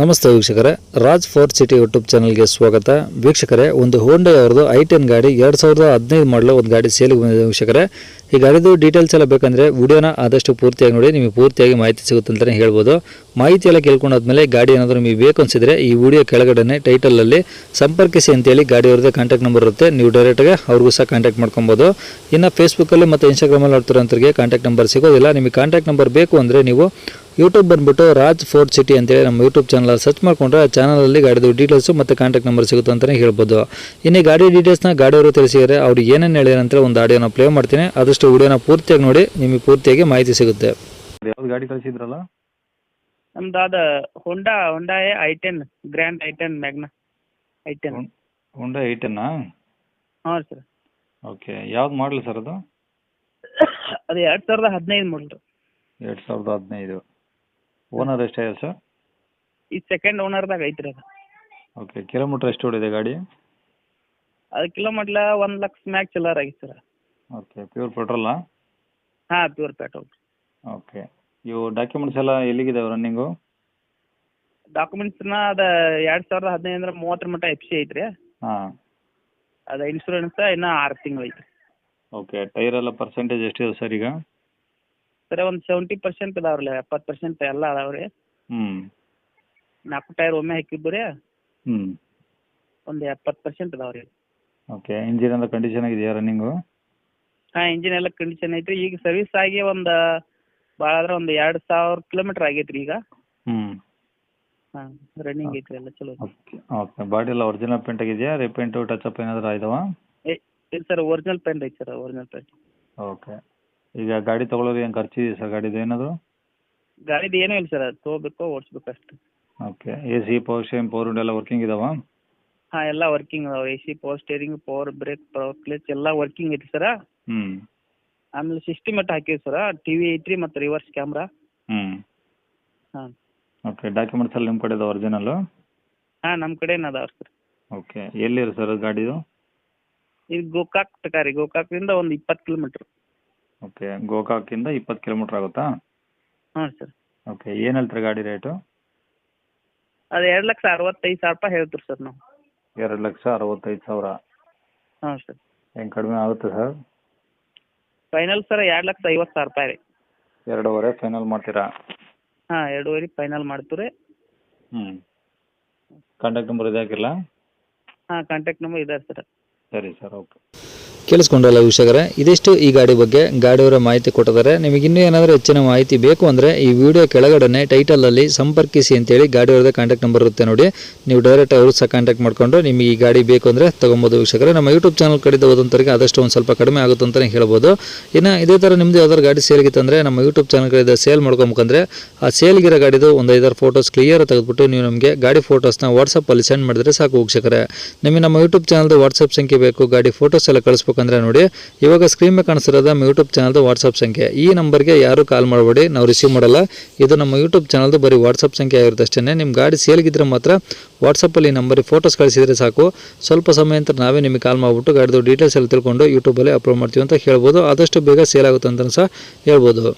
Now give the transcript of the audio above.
ನಮಸ್ತೆ ವೀಕ್ಷಕರೇ. Raj fort city YouTube ಚಾನಲ್ಗೆ ಸ್ವಾಗತ. ವೀಕ್ಷಕರೇ, ಒಂದು ಹೋಂಡಾ ಅವ್ರದ್ದು ಐ ಟೆನ್ ಗಾಡಿ ಎರಡು ಸಾವಿರದ ಹದಿನೈದು ಮಾಡಲು ಒಂದು ಗಾಡಿ ಸೇಲಿಗೆ ಬಂದಿದೆ ವೀಕ್ಷಕರೇ. ಈ ಗಾಡಿದು ಡೀಟೇಲ್ಸ್ ಎಲ್ಲ ಬೇಕಂದರೆ ವಿಡಿಯೋನ ಆದಷ್ಟು ಪೂರ್ತಿಯಾಗಿ ನೋಡಿ, ನಿಮಗೆ ಪೂರ್ತಿಯಾಗಿ ಮಾಹಿತಿ ಸಿಗುತ್ತೆ ಅಂತಲೇ ಹೇಳ್ಬೋದು. ಮಾಹಿತಿ ಎಲ್ಲ ಕೇಳ್ಕೊಂಡಾದ್ಮೇಲೆ ಗಾಡಿ ಏನಾದರೂ ನಿಮಗೆ ಬೇಕು ಅನಿಸಿದ್ರೆ ಈ ವಿಡಿಯೋ ಕೆಳಗಡೆ ಟೈಟಲಲ್ಲಿ ಸಂಪರ್ಕಿಸಿ ಅಂತೇಳಿ ಗಾಡಿ ಅವ್ರದ್ದೇ ಕಾಂಟ್ಯಾಕ್ಟ್ ನಂಬರ್ ಇರುತ್ತೆ. ನೀವು ಡೈರೆಕ್ಟಾಗಿ ಅವ್ರಿಗೂ ಸಹ ಕಾಂಟ್ಯಾಕ್ಟ್ ಮಾಡ್ಕೊಬೋದು. ಇನ್ನು ಫೇಸ್ಬುಕ್ಕಲ್ಲಿ ಮತ್ತು ಇನ್ಸ್ಟಾಗ್ರಾಮಲ್ಲಿ ನೋಡ್ತಿರೋಂಥವ್ರಿಗೆ ಕಾಂಟ್ಯಾಕ್ಟ್ ನಂಬರ್ ಸಿಗೋದಿಲ್ಲ. ನಿಮಗೆ ಕಾಂಟ್ಯಾಕ್ಟ್ ನಂಬರ್ ಬೇಕು ಅಂದರೆ ನೀವು ಯೂಟ್ಯೂಬ್ ಬಂದುಬಿಟ್ಟು ರಾಜ್ ಫೋರ್ಟ್ ಸಿಟಿ ಅಂತೇಳಿ ನಮ್ಮ ಯೂಟ್ಯೂಬ್ ಚಾನಲ್ ಸರ್ಚ್ ಮಾಡಿಕೊಂಡ್ರೆ ಆ ಚಾನಲಲ್ಲಿ ಗಾಡಿದು ಡೀಟೇಲ್ಸು ಮತ್ತು ಕಾಂಟ್ಯಾಕ್ಟ್ ನಂಬರ್ ಸಿಗುತ್ತೆ ಅಂತಲೇ ಹೇಳ್ಬೋದು. ಇನ್ನು ಗಾಡಿ ಡೀಟೇಲ್ಸ್ನ ಗಾಡಿಯವರು ತಿಳಿಸಿದರೆ ಅವ್ರು ಏನೇನು ಹೇಳಿದಾರೆ ಒಂದು ಆಡಿಯೋನ ಪ್ಲೇ ಮಾಡ್ತೀನಿ. ಆದಷ್ಟು ವಿಡಿಯೋನ ಪೂರ್ತಿಯಾಗಿ ನೋಡಿ ನಿಮಗೆ ಪೂರ್ತಿಯಾಗಿ ಮಾಹಿತಿ ಸಿಗುತ್ತೆ. ಯಾವ್ದು ಗಾಡಿ ಕಳಿಸಿದ್ರಲ್ಲ? ನಮ್ದು ಅದು Honda Honda I ten Grand I ten Magna I ten Hyundai I ten ಹಾಂ ಸರ್ ಓಕೆ ಯಾವ್ದು ಮಾಡಲ್ ಸರ್ ಅದು? ಅದು ಎರಡು ಸಾವಿರದ ಹದಿನೈದು ಮಾಡಲ್ ಎರಡು ಸಾವಿರದ ಹದಿನೈದು. ಓನರ್ ಎಷ್ಟಾಗಿದೆ ಸರ್ ಈ ಸೆಕೆಂಡ್ ಓನರ್ದಾಗ ಐತ್ರಿ ಅದು. ಓಕೆ ಕಿಲೋಮೀಟ್ರ್ ಎಷ್ಟು ಓಡಿದೆ ಗಾಡಿ? ಅದು ಕಿಲೋಮೀಟ್ಲ ಒಂದು ಲಕ್ಷ ಮ್ಯಾಗ್ ಚಿಲ್ಲರ್ ಆಗಿತ್ತು ಸರ್ ಓಕೆ ಪ್ಯೂರ್ ಪೆಟ್ರೋಲ್ ಹಾಂ ಪ್ಯೂರ್ ಪೆಟ್ರೋಲ್ ಓಕೆ ಇವು ಡಾಕ್ಯುಮೆಂಟ್ಸ್ ಎಲ್ಲ ಎಲ್ಲಿಗಿದಾವೆ ರನ್ನಿಂಗು ಡಾಕ್ಯುಮೆಂಟ್ಸ್ನ ಅದು ಎರಡು ಸಾವಿರದ ಹದಿನೈದರ ಮೂವತ್ತರ ಮಟ್ಟ ಎಫ್ ಸಿ ಐತ್ರಿ. ಹಾಂ. ಅದು ಇನ್ಶೂರೆನ್ಸ್ ಇನ್ನೂ ಆರು ತಿಂಗಳು ಐತ್ರಿ. ಓಕೆ ಟೈರ್ ಎಲ್ಲ ಪರ್ಸೆಂಟೇಜ್ ಎಷ್ಟಿದೆ ಸರ್ ಈಗ? ಸರ್ ಒಂದು ಸೆವೆಂಟಿ ಪರ್ಸೆಂಟ್ ಇದಾವ್ರಲ್ಲ ಎಪ್ಪತ್ತು ಪರ್ಸೆಂಟ್ ಎಲ್ಲ ಅದಾವೆ ರೀ. ಹ್ಞೂ ನಾಲ್ಕು ಟೈರ್ ಒಮ್ಮೆ ಹಾಕಿದ್ದು ರೀ ಹ್ಞೂ ಒಂದು ಎಪ್ಪತ್ತು ಪರ್ಸೆಂಟ್ ಇದಾವೆ ರೀ. ಓಕೆ ಇಂಜಿನ್ ಎಲ್ಲ ಕಂಡೀಷನ್ ಆಗಿದೆಯಾ ರನ್ನಿಂಗು ಹಾಂ ಇಂಜಿನ್ ಎಲ್ಲ ಕಂಡೀಷನ್ ಐತ್ರಿ. ಈಗ ಸರ್ವಿಸ್ ಆಗಿ ಒಂದು ಭಾಳ ಅಂದ್ರೆ ಒಂದು ಎರಡ್ ಸಾವಿರ ಕಿಲೋಮೀಟರ್ ಆಗೈತ್ರಿ ಈಗ. ಹ್ಞೂ ಹಾಂ ರನ್ನಿಂಗ್ ಐತ್ರಿ ಎಲ್ಲ ಚಲೋ. Okay okay. ಬಾಡಿ ಎಲ್ಲ ಒರಿಜಿನಲ್ ಪೇಂಟ್ ಆಗಿದೆಯಾ? ರಿಪೇಂಟ್ ಟಚ್ ಅಪ್ ಏನಾದರೂ ಆಯ್ತವಾ? ಏ ಇಲ್ಲ ಸರ್ ಒರಿಜಿನಲ್ ಪೇಂಟ್ ಐತಿ ಸರ್ ಒರಿಜಿನಲ್ ಪೇಂಟ್ ಓಕೆ. ಈಗ ಗಾಡಿ ತೊಗೊಳೋರು ಏನು ಖರ್ಚಿದೆ ಸರ್ ಗಾಡಿದು ಏನಾದರೂ? ಗಾಡಿದು ಏನೂ ಇಲ್ಲ ಸರ್ ಅದು ತೊಗೋಬೇಕು ಓಡಿಸ್ಬೇಕು ಅಷ್ಟೇ. Okay. A C power window ಎಲ್ಲ ವರ್ಕಿಂಗ್ ಇದಾವಾ? ಹಾಂ ಎಲ್ಲ ವರ್ಕಿಂಗ್ ಅದಾವೆ. A C power steering power brake power clutch ಎಲ್ಲ ವರ್ಕಿಂಗ್ ಐತಿ ಸರ ಹ್ಞೂ ಆಮೇಲೆ ಸಿಸ್ಟಮ್ ಅಟ್ ಹಾಕಿವಿ ಸರ ಟಿ ವಿ ಐತ್ರಿ ಮತ್ತು ರಿವರ್ಸ್ ಕ್ಯಾಮ್ರಾ ಹ್ಞೂ ಹಾಂ. ಓಕೆ ಡಾಕ್ಯುಮೆಂಟ್ಸ್ ಎಲ್ಲ ನಿಮ್ಮ ಕಡೆದು ಒರಿಜಿನಲ್ ಹಾಂ ನಮ್ಮ ಕಡೆನ ಅದಾವೆ ಸರ್ ಓಕೆ ಎಲ್ಲಿರಿ ಸರ್ ಗಾಡಿದು? ಇದು ಗೋಕಾಕ್ ತಕ ರೀ. ಗೋಕಾಕ್ದಿಂದ ಒಂದು ಇಪ್ಪತ್ತು ಕಿಲೋಮೀಟ್ರ್ ಓಕೆ ಗೋಕಾಕಿಂದ ಇಪ್ಪತ್ತು ಕಿಲೋಮೀಟ್ರ್ ಆಗುತ್ತಾ? ಹಾಂ ಸರ್ ಓಕೆ ಏನು ಹೇಳ್ತಾರೆ ಗಾಡಿ ರೇಟು ಅದು ಎರಡು ಲಕ್ಷ ಅರವತ್ತೈದು ಸಾವಿರ ರೂಪಾಯಿ ಹೇಳ್ತೀವಿ ಸರ್ ನಾವು. ಎರಡು ಲಕ್ಷ ಅರವತ್ತೈದು ಸಾವಿರ. ಹಾಂ ಸರ್. ಹೆಂಗೆ ಕಡಿಮೆ ಆಗುತ್ತೆ ಸರ್? ಫೈನಲ್ ಸರ್ ಎರಡು ಲಕ್ಷ ಐವತ್ತು ಸಾವಿರ ರೂಪಾಯಿ ರೀ. ಎರಡೂವರೆ ಫೈನಲ್ ಮಾಡ್ತೀರಾ? ಹಾಂ ಎರಡೂವರೆ ಫೈನಲ್ ಮಾಡ್ತೀವಿ ರೀ ಹ್ಞೂ ಕಾಂಟ್ಯಾಕ್ಟ್ ನಂಬರ್ ಇದೆ ಹಾಕಿಲ್ಲ? ಹಾಂ ಕಾಂಟ್ಯಾಕ್ಟ್ ನಂಬರ್ ಇದೆ ಸರ್. ಸರಿ ಸರ್ ಓಕೆ. ಕೇಳಿಸ್ಕೊಂಡಲ್ಲ ವೀಕ್ಷಕರೇ, ಇದಿಷ್ಟು ಈ ಗಾಡಿ ಬಗ್ಗೆ ಗಾಡಿಯವರ ಮಾಹಿತಿ ಕೊಟ್ಟಿದ್ದಾರೆ. ನಿಮಗೆ ಇನ್ನೂ ಏನಾದರೂ ಹೆಚ್ಚಿನ ಮಾಹಿತಿ ಬೇಕು ಅಂದರೆ ಈ ವಿಡಿಯೋ ಕೆಳಗಡೆ ಟೈಟಲಲ್ಲಿ ಸಂಪರ್ಕಿಸಿ ಅಂತೇಳಿ ಗಾಡಿಯವ್ರದ್ದು ಕಾಂಟ್ಯಾಕ್ಟ್ ನಂಬರ್ ಇರುತ್ತೆ ನೋಡಿ. ನೀವು ಡೈರೆಕ್ಟ್ ಅವರು ಸಹ ಕಾಂಟ್ಯಾಕ್ಟ್ ಮಾಡ್ಕೊಂಡು ನಿಮಗೆ ಈ ಗಾಡಿ ಬೇಕು ಅಂದರೆ ತೊಗೊಬೋದು ವೀಕ್ಷಕರೇ. ನಮ್ಮ ಯೂಟ್ಯೂಬ್ ಚಾನಲ್ ಕಡೆಯಿಂದ ಹೋದಂತರಿಗೆ ಆದಷ್ಟು ಒಂದು ಸ್ವಲ್ಪ ಕಡಿಮೆ ಆಗುತ್ತೆ ಅಂತಲೇ ಹೇಳ್ಬೋದು. ಇನ್ನು ಇದೇ ಥರ ನಿಮ್ಮದು ಯಾವ್ದಾದ್ರು ಗಾಡಿ ಸೇಲ್ಗಿತ್ತು ಅಂದರೆ ನಮ್ಮ ಯೂಟ್ಯೂಬ್ ಚಾನಲ್ ಕಡೆದ ಸೇಲ್ ಮಾಡ್ಕೊಬೇಕಂದ್ರೆ ಆ ಸೇಲ್ಗಿರೋ ಗಾಡಿದು ಒಂದು ಐದಾರು ಫೋಟೋಸ್ ಕ್ಲಿಯರ್ ತೆಗೆದುಬಿಟ್ಟು ನೀವು ನಮಗೆ ಗಾಡಿ ಫೋಟೋಸ್ನ ವಾಟ್ಸಪ್ಪಲ್ಲಿ ಸೆಂಡ್ ಮಾಡಿದ್ರೆ ಸಾಕು ವೀಕ್ಷಕರೇ. ನಿಮಗೆ ನಮ್ಮ ಯೂಟ್ಯೂಬ್ ಚಾನಲ್ದು ವಾಟ್ಸಪ್ ಸಂಖ್ಯೆ ಬೇಕು, ಗಾಡಿ ಫೋಟೋಸ್ ಎಲ್ಲ ಕಳಿಸ್ಬೇಕಂದ್ರೆ ನೋಡಿ. ಇವಾಗ ಸ್ಕ್ರೀನ್ ಮೇಲೆ ಕಾಣಿಸ್ತಿರೋದು ನಮ್ಮ ಯೂಟ್ಯೂಬ್ ಚಾನಲ್ದು ವಾಟ್ಸಪ್ ಸಂಖ್ಯೆ. ಈ ನಂಬರ್ಗೆ ಯಾರು ಕಾಲ್ ಮಾಡಬೇಡಿ, ನಾವು ರಿಸೀವ್ ಮಾಡಲ್ಲ. ಇದು ನಮ್ಮ ಯೂಟ್ಯೂಬ್ ಚಾನಲ್ದು ಬರೀ ವಾಟ್ಸಪ್ ಸಂಖ್ಯೆ ಆಗಿರುತ್ತೆ ಅಷ್ಟೇ ನಿಮ್ಮ ಗಾಡಿ ಸೇಲ್ಗಿದ್ರೆ ಮಾತ್ರ ವಾಟ್ಸಪ್ಪಲ್ಲಿ ಈ ನಂಬರಿಗೆ ಫೋಟೋಸ್ ಕಳಿಸಿದರೆ ಸಾಕು. ಸ್ವಲ್ಪ ಸಮಯ ನಂತರ ನಾವೇ ನಿಮಗೆ ಕಾಲ್ ಮಾಡಿಬಿಟ್ಟು ಗಾಡಿದು ಡೀಟೇಲ್ಸ್ ಎಲ್ಲ ತಿಳ್ಕೊಂಡು ಯೂಟ್ಯೂಬಲ್ಲಿ ಅಪ್ಲೋಡ್ ಮಾಡ್ತೀವಿ ಅಂತ ಹೇಳ್ಬೋದು. ಆದಷ್ಟು ಬೇಗ ಸೇಲ್ ಆಗುತ್ತೆ ಅಂತ ಸಹ ಹೇಳ್ಬೋದು.